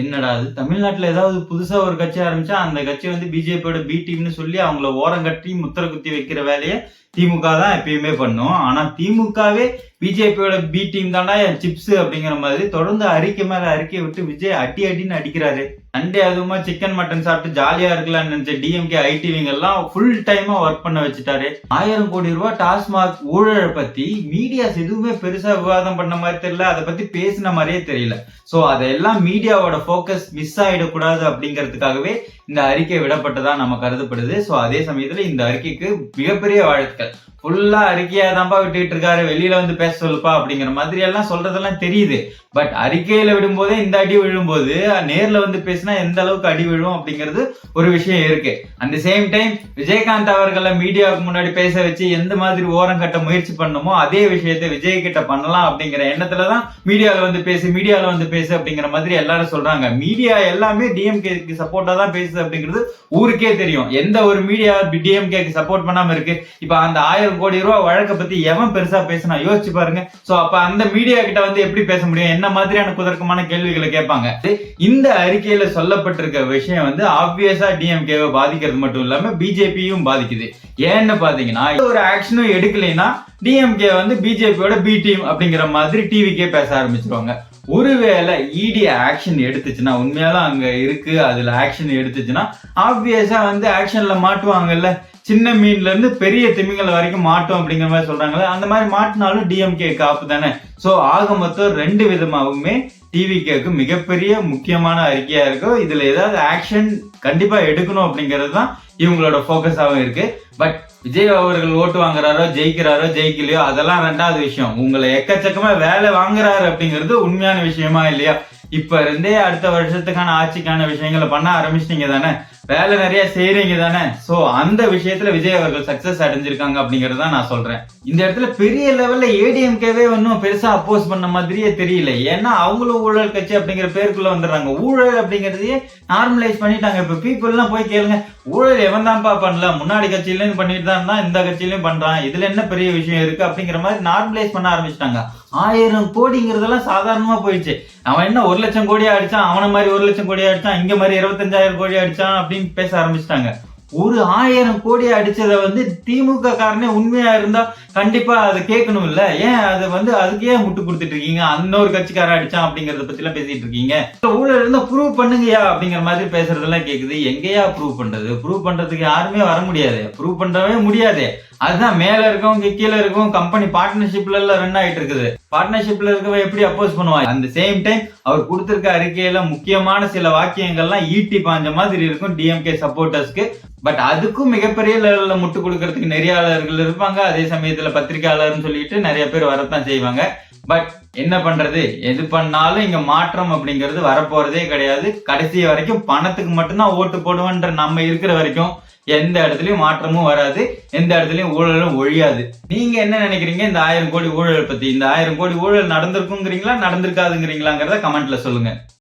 என்னடா அது? தமிழ்நாட்டுல ஏதாவது புதுசா ஒரு கட்சி ஆரம்பிச்சா அந்த கட்சி வந்து பிஜேபியோட பி டீம்னு சொல்லி அவங்கள ஓரம் கட்டி முத்திர குத்தி வைக்கிற வேலையை திமுக தான் எப்பயுமே பண்ணும். ஆனா திமுகவே பிஜேபியோட பி டீம் தாண்டா என் சிப்ஸ் அப்படிங்கிற மாதிரி தொடர்ந்து அறிக்கை மேல அறிக்கை விட்டு விஜய் அடி அடின்னு அடிக்கிறாரு. சண்டே அதுவுமா சிக்கன் மட்டன் சாப்பிட்டு ஜாலியா இருக்கலாம்னு நினைச்ச டிஎம்கே ஐடிவிங்க எல்லாம் ஃபுல் டைமா ஒர்க் பண்ண வச்சுட்டாரு. ஆயிரம் கோடி ரூபாய் டாஸ்மாக் ஊழலை பத்தி மீடியாஸ் எதுவுமே பெருசா விவாதம் பண்ண மாதிரி தெரியல. அதை பத்தி பேசின மாதிரியே தெரியல. சோ அதெல்லாம் மீடியாவோட ஃபோக்கஸ் மிஸ் ஆயிடக்கூடாது அப்படிங்கிறதுக்காகவே இந்த அறிக்கை விடப்பட்டதா நம்ம கருதப்படுது. ஸோ அதே சமயத்துல இந்த அறிக்கைக்கு மிகப்பெரிய வாழ்த்துக்கள். ஃபுல்லா அறிக்கையா தான்ப்பா விட்டுட்டு இருக்காரு. வெளியில வந்து பேச சொல்லுப்பா அப்படிங்கிற மாதிரி எல்லாம் சொல்றதெல்லாம் தெரியுது. பட் அறிக்கையில விடும்போதே இந்த அடி விழும்போது நேர்ல வந்து பேசினா எந்த அளவுக்கு அடி விழும் அப்படிங்கிறது ஒரு விஷயம் இருக்கு. அந்த சேம் டைம் விஜயகாந்த் அவர்களை மீடியாவுக்கு முன்னாடி பேச வச்சு எந்த மாதிரி ஓரம் கட்ட முயற்சி பண்ணணுமோ அதே விஷயத்த விஜய் கிட்ட பண்ணலாம் அப்படிங்கிற எண்ணத்துல தான் மீடியாவில் வந்து பேசு மீடியாவில் வந்து பேசு அப்படிங்கிற மாதிரி எல்லாரும் சொல்றாங்க. மீடியா எல்லாமே டிஎம்கேக்கு சப்போர்ட்டா தான் பேசுது அப்படிங்கிறது ஊருக்கே தெரியும். எந்த ஒரு மீடியா டிஎம்கேக்கு சப்போர்ட் பண்ணாம இருக்கு. இப்ப அந்த ஆயிரம் கோடி ரூபாய் வழக்கை பத்தி எவன் பெருசா பேசினா யோசிச்சு பாருங்க. சோ அப்ப அந்த மீடியா கிட்ட வந்து எப்படி பேச முடியும்? என்ன மாதிரியான குதர்க்கமான கேள்விகளை கேட்பாங்க? இந்த அறிக்கையில சொல்லப்பட்டிருக்க விஷயம் வந்து ஆப்வியஸா டிஎம்கேவை பாதிக்கிறது மட்டும் இல்லாம பிஜேபியும் பாதிக்குது. ஏன்னு பாத்தீங்கன்னா ஒரு ஆக்ஷனும் எடுக்கலைன்னா டிஎம்கே வந்து பிஜேபியோட பி டீம் அப்படிங்கிற மாதிரி டிவிக்கே பேச ஆரம்பிச்சிருவாங்க. ஒருவேளை இடி ஆக்ஷன் எடுத்துச்சுன்னா உண்மையாலும் அங்க இருக்கு அதுல ஆக்ஷன் எடுத்துச்சுன்னா ஆப்வியஸா வந்து ஆக்ஷன்ல மாட்டுவாங்கல்ல. சின்ன மீன்ல இருந்து பெரிய திமிங்கல வரைக்கும் மாட்டோம் அப்படிங்கிற மாதிரி சொல்றாங்கல்ல. அந்த மாதிரி மாட்டினாலும் டிஎம்கே காப்பு தானே. சோ ஆக மொத்தம் ரெண்டு விதமாகவுமே டிவிகேக்கு மிகப்பெரிய முக்கியமான அறிக்கையா இருக்கும் இதுல ஏதாவது ஆக்ஷன் கண்டிப்பா எடுக்கணும் அப்படிங்கிறது தான் இவங்களோட ஃபோக்கஸாகவும் இருக்கு. பட் விஜய் அவர்கள் ஓட்டு வாங்குறாரோ ஜெயிக்கிறாரோ ஜெயிக்கலையோ அதெல்லாம் ரெண்டாவது விஷயம். உங்களை எக்கச்சக்கமா வேலை வாங்குறாரு அப்படிங்கிறது உண்மையான விஷயமா இல்லையா? இப்ப இருந்தே அடுத்த வருஷத்துக்கான ஆட்சிக்கான விஷயங்களை பண்ண ஆரம்பிச்சிட்டீங்க தானே? வேலை நிறைய செய்யறீங்க தானே? சோ அந்த விஷயத்துல விஜய் அவர்கள் சக்சஸ் அடைஞ்சிருக்காங்க அப்படிங்கறத நான் சொல்றேன். இந்த இடத்துல பெரிய லெவல்ல ஏடிஎம்கேவே ஒன்றும் பெருசா அப்போஸ் பண்ண மாதிரியே தெரியல. ஏன்னா அவங்களும் ஊழல் கட்சி அப்படிங்கிற பேருக்குள்ள வந்துடுறாங்க. ஊழல் அப்படிங்கறதையே நார்மலைஸ் பண்ணிட்டாங்க. இப்ப பீப்புள் எல்லாம் போய் கேளுங்க. ஊழல் இவன் தான்ப்பா பண்ணல. முன்னாடி கட்சியிலும் பண்ணிட்டு தான் இருந்தான் இந்த கட்சியிலயும் பண்றான். இதுல என்ன பெரிய விஷயம் இருக்கு அப்படிங்கிற மாதிரி நார்மலைஸ் பண்ண ஆரம்பிச்சிட்டாங்க. ஆயிரம் கோடிங்கிறதெல்லாம் சாதாரணமா போயிடுச்சு. அவன் என்ன ஒரு லட்சம் கோடி அடிச்சான் அவனை மாதிரி ஒரு லட்சம் கோடி அடிச்சான் இங்க மாதிரி இருபத்தஞ்சாயிரம் கோடி அடிச்சான் அப்படின்னு பேச ஆரம்பிச்சிட்டாங்க. ஒரு ஆயிரம் கோடி அடிச்சதை வந்து திமுக காரனே உண்மையா இருந்தா கண்டிப்பா அதை கேட்கணும் இல்ல ஏன் அதை வந்து அதுக்கே முட்டு கொடுத்துட்டு இருக்கீங்க? இன்னொரு கட்சிக்காரன் அடிச்சான் அப்படிங்கறத பத்தி எல்லாம் பேசிட்டு இருக்கீங்க. ஊழல் இருந்தா ப்ரூவ் பண்ணுங்கயா அப்படிங்கிற மாதிரி பேசுறதெல்லாம் கேக்குது. எங்கேயா ப்ரூவ் பண்றது? ப்ரூவ் பண்றதுக்கு யாருமே வர முடியாது. ப்ரூவ் பண்றவே முடியாது. அதுதான் மேல இருக்கவங்க கீழே இருக்கும் கம்பெனி பார்ட்னர்ஷிப்ல எல்லாம் ரன் ஆயிட்டு இருக்குது. பார்ட்னர்ஷிப்ல இருக்கவ எப்படி அப்போஸ் பண்ணுவாங்க? அந்த சேம் டைம் அவர் கொடுத்திருக்க அறிக்கையில முக்கியமான சில வாக்கியங்கள்லாம் ஈட்டி பாஞ்ச மாதிரி இருக்கும் டிஎம்கே சப்போர்ட்டர்ஸ்க்கு பட் அதுக்கும் மிகப்பெரிய லெவல்ல முட்டு கொடுக்கறதுக்கு நெறியாளர்கள் இருப்பாங்க. அதே சமயத்துல பத்திரிகையாளர்னு சொல்லிட்டு நிறைய பேர் வரத்தான் செய்வாங்க. பட் என்ன பண்றது? எது பண்ணாலும் இங்க மாற்றம் அப்படிங்கிறது வரப்போறதே கிடையாது. கடைசி வரைக்கும் பணத்துக்கு மட்டும்தான் ஓட்டு போடுவோன்ற நம்ம இருக்கிற வரைக்கும் எந்த இடத்துலயும் மாற்றமும் வராது. எந்த இடத்துலயும் ஊழலும் ஒழியாது. நீங்க என்ன நினைக்கிறீங்க? இந்த ஆயிரம் கோடி ஊழல் பத்தி. இந்த ஆயிரம் கோடி ஊழல் நடந்திருக்குங்கிறீங்களா? நடந்திருக்காதுங்கிறீங்களாங்கிறத கமெண்ட்ல சொல்லுங்க.